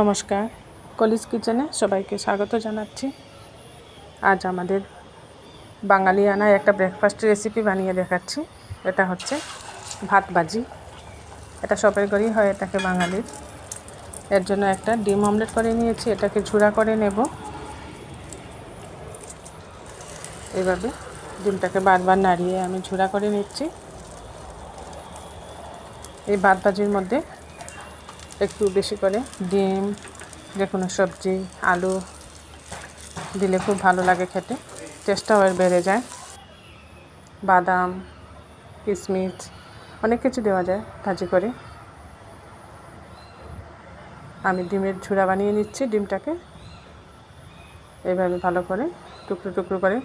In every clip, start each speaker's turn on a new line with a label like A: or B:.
A: নমস্কার। কলিজ কিচেনে সবাইকে স্বাগত জানাচ্ছি। আজ আমাদের বাঙালিয়ানায় একটা ব্রেকফাস্ট রেসিপি বানিয়ে দেখাচ্ছি। এটা হচ্ছে ভাত ভাজি। এটা সবের ঘরেই হয় এটাকে বাঙালির। এর জন্য একটা ডিম অমলেট করে নিয়েছি, এটাকে ঝুড়া করে নেব। এভাবে ডিমটাকে বারবার নাড়িয়ে আমি ঝুড়া করে নিচ্ছি। এই ভাত ভাজির মধ্যে একটু বেশি করে ডিম, যে কোনো সবজি, আলু দিলে খুব ভালো লাগে খেতে। টেস্টটাও এর বেড়ে যায়। বাদাম কিশমিশ অনেক কিছু দেওয়া যায় ভাজি করে। আমি ডিমের ঝুড়া বানিয়ে নিচ্ছি ডিমটাকে। এইভাবে ভালো করে, টুকরো টুকরো করে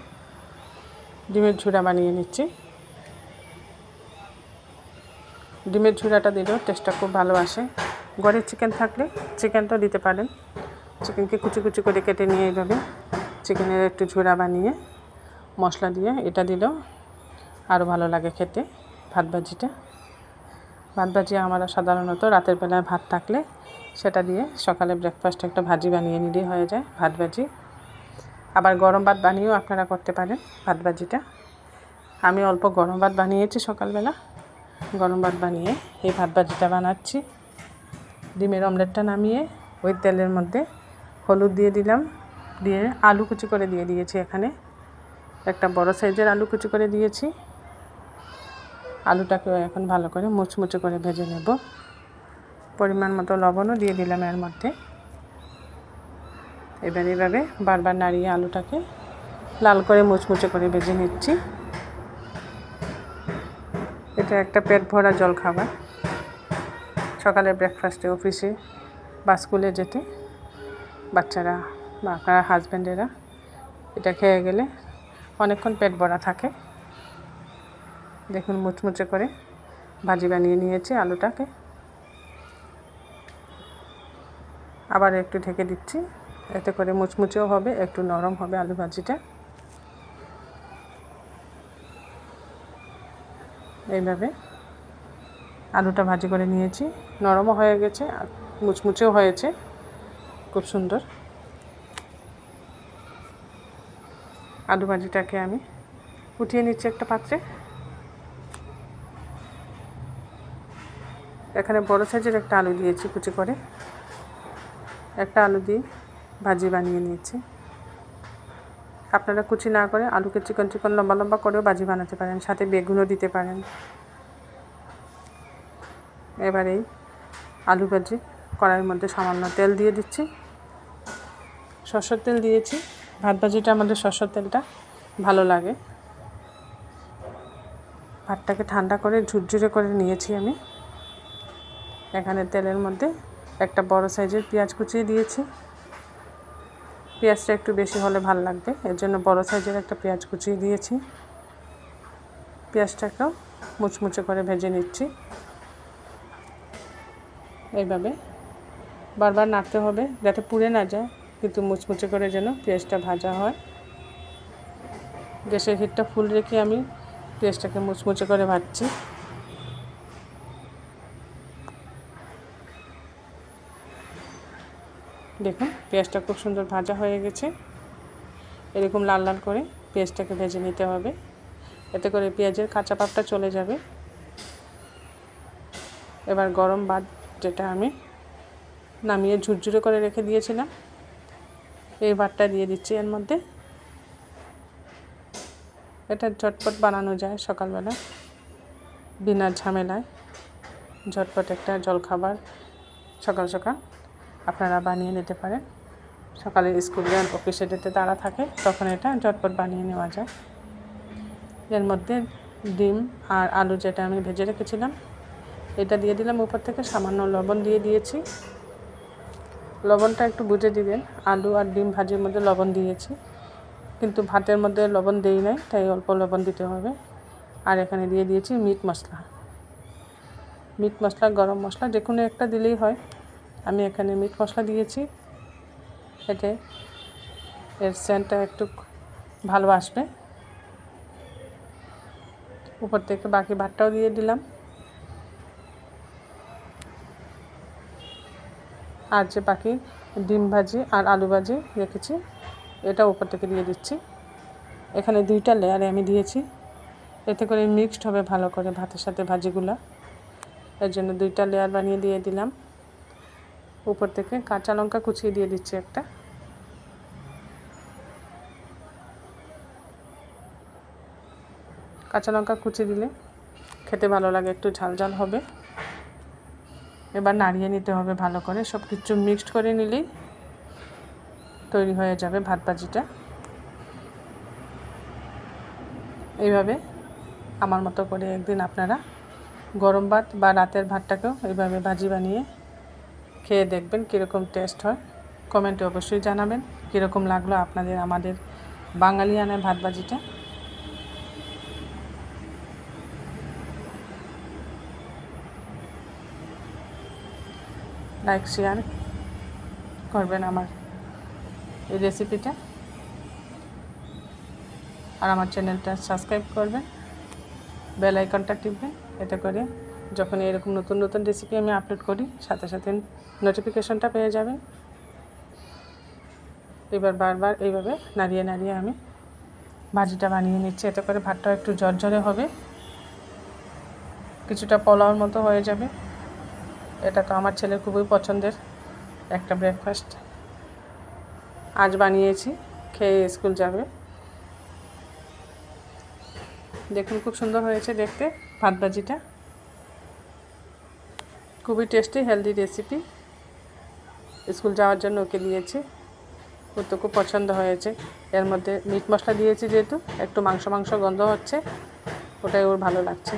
A: ডিমের ঝুড়া বানিয়ে নিচ্ছি। ডিমের ঝুড়াটা দিলেও টেস্টটা খুব ভালো আসে। ঘরে চিকেন থাকলে চিকেনটা দিতে পারেন। চিকেনকে কুচি কুচি করে কেটে নিয়ে এইভাবে চিকেনের একটু ঝুড়া বানিয়ে মশলা দিয়ে এটা দিলেও আরও ভালো লাগে খেতে ভাত ভাজিটা। ভাত ভাজি আমরা সাধারণত রাতের বেলায় ভাত থাকলে সেটা দিয়ে সকালে ব্রেকফাস্ট একটা ভাজি বানিয়ে নিলেই হয়ে যায় ভাত ভাজি। আবার গরম ভাত বানিয়েও আপনারা করতে পারেন ভাত ভাজিটা। আমি অল্প গরম ভাত বানিয়েছি সকালবেলা। গরম ভাত বানিয়ে এই ভাত ভাজিটা বানাচ্ছি। ডিমের অমলেটটা নামিয়ে ওই তেলের মধ্যে হলুদ দিয়ে দিলাম। দিয়ে আলু কুচি করে দিয়ে দিয়েছি এখানে। একটা বড় সাইজের আলু কুচি করে দিয়েছি। আলুটাকেও এখন ভালো করে মুচমুচে করে ভেজে নেব। পরিমাণ মতো লবণও দিয়ে দিলাম এর মধ্যে। এবার এভাবে বারবার নাড়িয়ে আলুটাকে লাল করে মুচমুচে করে ভেজে নিচ্ছি। এটা একটা পেট ভরা জল খাবার সকালে ব্রেকফাস্টে অফিসে বা স্কুলে যেতে বাচ্চারা বা আপনারা হাজব্যান্ডেরা এটা খেয়ে গেলে অনেকক্ষণ পেট ভরা থাকে। দেখুন মুচমুচে করে ভাজি বানিয়ে নিয়েছি আলুটাকে। আবার একটু ঢেকে দিচ্ছি, এতে করে মুচমুচেও হবে, একটু নরম হবে আলু ভাজিটা। এইভাবে আলুটা ভাজি করে নিয়েছি। নরমও হয়ে গেছে, আর মুচমুচেও হয়েছে। খুব সুন্দর। আলু ভাজিটাকে আমি উঠিয়ে নিচ্ছি একটা পাত্রে। এখানে বড় সাইজের একটা আলু দিয়েছি কুচি করে। একটা আলু দিয়ে ভাজি বানিয়ে নিয়েছি। আপনারা কুচি না করে আলুকে চিকন চিকন লম্বা লম্বা করেও ভাজি বানাতে পারেন, সাথে বেগুনও দিতে পারেন। এবার এই আলু ভাজি, কড়াইয়ের মধ্যে সামান্য তেল দিয়ে দিচ্ছি। সরষের তেল দিয়েছি। ভাত ভাজিটা আমাদের সরষের তেলটা ভালো লাগে। ভাতটাকে ঠান্ডা করে, ঝুরঝুরে করে নিয়েছি আমি। এখানে তেলের মধ্যে একটা বড় সাইজের পেঁয়াজ কুচিয়ে দিয়েছি। পেঁয়াজটা একটু বেশি হলে ভালো লাগবে। এর জন্য বড় সাইজের একটা পেঁয়াজ কুচিয়ে দিয়েছি। পেঁয়াজটাকেও মুচমুচে করে ভেজে নিচ্ছি। এইভাবে। বারবার নাড়তে হবে যাতে পুড়ে না যায়, কিন্তু মুচমুচে করে যেন পেঁয়াজটা ভাজা হয়। গ্যাসের হিটটা ফুল রেখে আমি পেঁয়াজটাকে মুচমুচে করে ভাজছি। দেখুন, পেঁয়াজটা খুব সুন্দর ভাজা হয়ে গেছে। এরকম লাল লাল করে পেঁয়াজটাকে ভেজে নিতে হবে। এতে করে পেঁয়াজের কাঁচা পাপটা চলে যাবে। এবার গরম ভাত যেটা আমি নামিয়ে ঝুরঝুরে করে রেখে দিয়েছিলাম। এই ভাতটা দিয়ে দিচ্ছি এর মধ্যে। এটা ঝটপট বানানো যায় সকালবেলা, বিনা ঝামেলায়। ঝটপট একটা জলখাবার সকাল সকাল আপনারা বানিয়ে নিতে পারেন। সকালে স্কুলে অফিসে যেতে তারা থাকে, তখন এটা ঝটপট বানিয়ে নেওয়া যায়। এর মধ্যে ডিম আর আলু যেটা আমি ভেজে রেখেছিলাম এটা দিয়ে দিলাম, উপর থেকে সামান্য লবণ দিয়ে দিয়েছি। লবণটা একটু বুঝে দিবেন, আলু আর ডিম ভাজির মধ্যে লবণ দিয়েছি। কিন্তু ভাতের মধ্যে লবণ দেই নাই, তাই অল্প লবণ দিতে হবে। আর এখানে দিয়ে দিয়েছি মিট মশলা। মিট মশলা, গরম মশলা, যে কোনো একটা দিলেই হয়। আমি এখানে মিট মশলা দিয়েছি। এতে এর সেন্টটা একটু ভালো আসবে। উপর থেকে বাকি ভাতটাও দিয়ে দিলাম। আর যে বাকি ডিম ভাজি আর আলু ভাজি রেখেছি, এটা উপর থেকে দিয়ে দিচ্ছি। এখানে দুইটা লেয়ারে আমি দিয়েছি। এতে করে মিক্সড হবে ভালো করে ভাতের সাথে ভাজিগুলো। এর জন্য দুইটা লেয়ার বানিয়ে দিয়ে দিলাম। উপর থেকে কাঁচা লঙ্কা কুচিয়ে দিয়ে দিচ্ছি একটা। কাঁচা লঙ্কা কুচি দিলে খেতে ভালো লাগে, একটু ঝাল ঝাল হবে। এবার নাড়িয়ে নিতে হবে ভালো করে। সব কিছু মিক্সড করে নিলেই তৈরি হয়ে যাবে ভাত ভাজিটা। এইভাবে আমার মতো করে একদিন আপনারা গরম ভাত বা রাতের ভাতটাকেও এইভাবে ভাজি বানিয়ে খেয়ে দেখবেন কীরকম টেস্ট হয়। কমেন্টে অবশ্যই জানাবেন কীরকম লাগল আপনাদের, আমাদের বাঙালিয়ানের ভাত ভাজিটা। লাইক, শেয়ার করবেন আমার এই রেসিপিটা আর আমার চ্যানেলটা সাবস্ক্রাইব করবেন বেল আইকনটা টিপবেন, এতে করে যখন এরকম নতুন নতুন রেসিপি আমি আপলোড করি, সাথে সাথে নোটিফিকেশনটা পেয়ে যাবেন। এবার বারবার এইভাবে নাড়িয়ে নাড়িয়ে আমি ভাজিটা বানিয়ে নিচ্ছি, এতে করে ভাতটা একটু ঝরঝরে হবে, কিছুটা পোলাওর মতো হয়ে যাবে। এটা তো আমার ছেলের খুবই পছন্দের একটা ব্রেকফাস্ট আজ বানিয়েছি, খেয়ে স্কুল যাবে। দেখুন খুব সুন্দর হয়েছে দেখতে ভাত ভাজিটা। খুবই টেস্টি হেলদি রেসিপি স্কুল যাওয়ার জন্য ওকে দিয়েছি। ওর তো খুব পছন্দ হয়েছে। এর মধ্যে মিট মশলা দিয়েছি যেহেতু, একটু মাংস মাংস গন্ধ হচ্ছে, ওটাই ওর ভালো লাগছে।